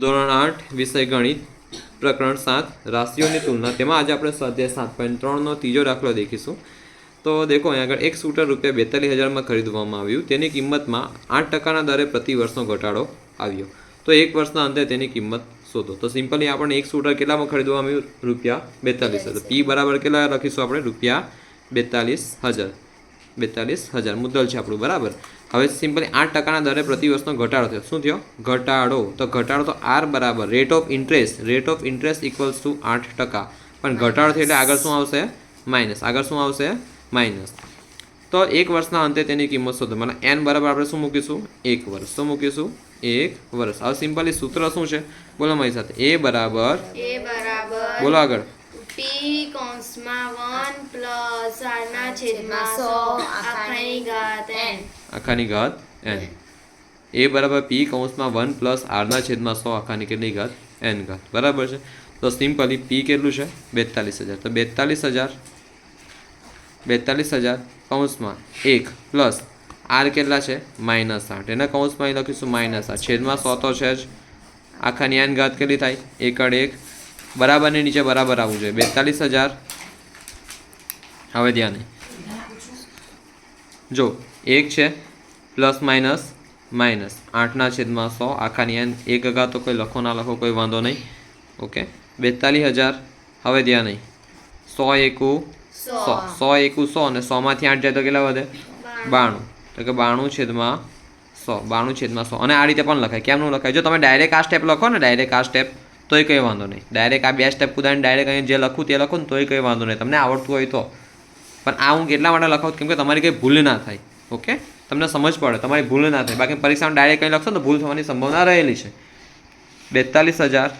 ધોરણ આઠ, વિષય ગણિત, પ્રકરણ સાત, રાશિઓની તુલના. તેમાં આજે આપણે સ્વાધ્યાય સાત પોઈન્ટ ત્રણનો ત્રીજો દાખલો દેખીશું. તો દેખો, અહીં આગળ એક સ્કૂટર રૂપિયા બેતાલીસ હજારમાં ખરીદવામાં આવ્યું. તેની કિંમતમાં આઠ ટકાના દરે પ્રતિ વર્ષનો ઘટાડો આવ્યો. તો એક વર્ષના અંતે તેની કિંમત શોધો. તો સિમ્પલી આપણે એક સ્કૂટર કેટલામાં ખરીદવામાં આવ્યું? રૂપિયા બેતાલીસ હજાર. પી બરાબર કેટલા લખીશું આપણે? રૂપિયા બેતાલીસ હજાર. બેતાલીસ હજાર. મુદ્દલ છે આપણું બરાબર? હવે સિમ્પલી આઠ ટકાના દરે પ્રતિ વર્ષનો ઘટાડો થયો. શું થયો? ઘટાડો. તો ઘટાડો તો આર બરાબર. Rate of interest rate of interest equals to આઠ ટકા. પણ ઘટાડો થયો એટલે આગળ શું આવશે? માઇનસ આગળ શું આવશે? માઇનસ તો એક વર્ષના અંતે તેની કિંમત શોધો. મને એન બરાબર આપણે શું મૂકીશું? એક વર્ષ. શું મૂકીશું? એક વર્ષ. હવે સિમ્પલી સૂત્ર શું છે? બોલો મારી સાથે. એ બરાબર. બોલો આગળ. પી કૌંસમાં વન પ્લસ આરના છેદમાં સો આખાની ઘાત એન આખાની ઘાત એન એ બરાબર પી કૌંસમાં વન પ્લસ આરના છેદમાં સો આખાની કેટલી ઘાત એન ઘાત બરાબર છે? તો સિમ્પલી પી કેટલું છે? બેતાલીસ હજાર. તો બેતાલીસ હજાર બેતાલીસ હજાર કૌંસમાં એક પ્લસ આર કેટલા છે? માઇનસ આઠ. એના કૌંસમાં અહીં લખીશું માઇનસ આઠ. છેદમાં સો તો છે જ. આખાની એન ઘાત કેટલી થાય? એકડ એક. બરાબરની નીચે બરાબર આવવું જોઈએ. બેતાલીસ હજાર. હવે ધ્યાને. નહીં જો એક છે પ્લસ માઇનસ માઇનસ. આઠના છેદમાં સો આખાની એન એક અગા તો કોઈ લખો ના લખો કોઈ વાંધો નહીં. ઓકે? બેતાલીસ હજાર. હવે ધ્યાન. નહીં સો એકુ સો. સો. એકુ સો અને સોમાંથી આઠ જાય તો કેટલા વધે? બાણું. તો કે બાણું છેદમાં સો. બાણું છેદમાં સો. અને આ રીતે પણ લખાય. કેમનું લખાય? જો તમે ડાયરેક્ટ આ સ્ટેપ લખો ને ડાયરેક્ટ આ સ્ટેપ તોય કંઈ વાંધો નહીં. ડાયરેક્ટ આ બે સ્ટેપ કુદાઈને ડાયરેક્ટ અહીં જે લખું તે લખો ને તોય કંઈ વાંધો નહીં. તમને આવડતું હોય તો. પણ આ હું કેટલા માટે લખાવું કેમ કે તમારી કંઈ ભૂલ ના થાય. ઓકે? તમને સમજ પડે, તમારી ભૂલ ના થાય. બાકી પરીક્ષામાં ડાયરેક્ટ કંઈ લખશો તો ભૂલ થવાની સંભાવના રહેલી છે. બેતાલીસ હજાર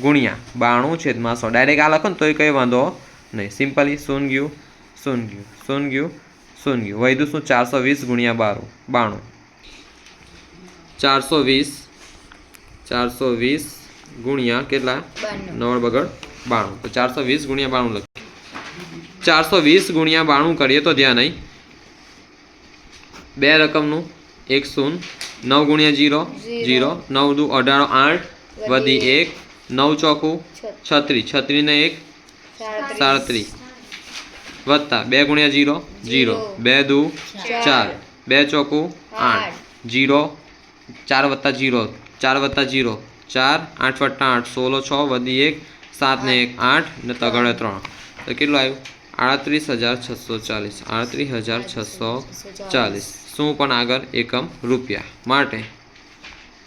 ગુણ્યા બાણું છેદમાં સો. ડાયરેક્ટ આ લખો ને તોય કંઈ વાંધો નહીં. સિમ્પલી સૂન ગયું સૂન ગયું સૂન ગયું સૂન ગયું. વૈધું શું? ચારસો વીસ ગુણ્યા બારું, બાણું. ચારસો વીસ ચારસો વીસ ગુણ્યા કેટલા? નવળ બગડ બાણું. તો ચારસો વીસ ગુણ્યા બાણું લખીએ. ચારસો વીસ ગુણ્યા બાણું કરીએ તો ધ્યાન નહીં બે રકમનું એક શૂન નવ ગુણ્યા જીરો જીરો. નવ દુ અઢારો આઠ વધી એક. નવ ચોકું છત્રીસ છત્રીને એક સાડત્રીસ. વત્તા બે ગુણ્યા જીરો જીરો. બે દુ ચાર. બે ચોકું આઠ. જીરો ચાર વત્તા જીરો. ચાર વત્તા જીરો. ચાર, આઠ વટ્ટા આઠ, સોળો, છ, વધી એક, સાત ને એક, આઠ, ને તગડે ત્રણ. તો કેટલું આવ્યું? આડત્રીસ હજાર છસો ચાલીસ. આડત્રીસ હજાર છસો ચાલીસ. શું પણ આગળ? એકમ રૂપિયા. માટે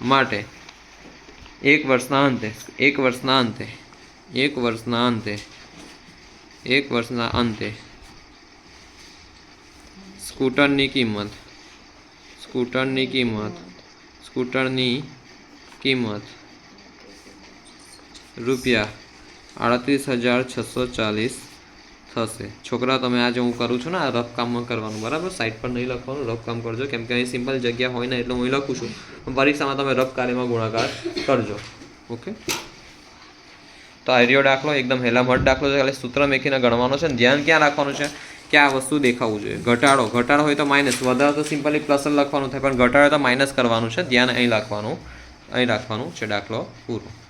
માટે. એક વર્ષના અંતે, એક વર્ષના અંતે, એક વર્ષના અંતે, એક વર્ષના અંતે. સ્કૂટરની કિંમત સ્કૂટરની કિંમત સ્કૂટરની કિંમત. રૂપિયા આડત્રીસ હજાર છસો ચાલીસ થશે. છોકરા, તમે આજે હું કરું છું ને, આ રફ કામમાં કરવાનું, બરાબર? સાઈડ પર નહીં લખવાનું, રફ કામ કરજો. કેમ કે અહીં સિમ્પલ જગ્યા હોય ને, એટલે હું લખું છું. પરીક્ષામાં તમે રફ કાર્યમાં ગુણાકાર કરજો. ઓકે તો આર્યો દાખલો, એકદમ હેલામટ દાખલો છે. એટલે સૂત્ર મેખીને ગણવાનો છે ધ્યાન ક્યાં રાખવાનું છે? કે આ વસ્તુ દેખાવું જોઈએ. ઘટાડો. ઘટાડો હોય તો માઇનસ વધારે તો સિમ્પલી પ્લસ જ લખવાનું થાય, પણ ઘટાડો તો માઇનસ કરવાનું છે. ધ્યાન અહીં લખવાનું, અહીં રાખવાનું છે દાખલો પૂરો.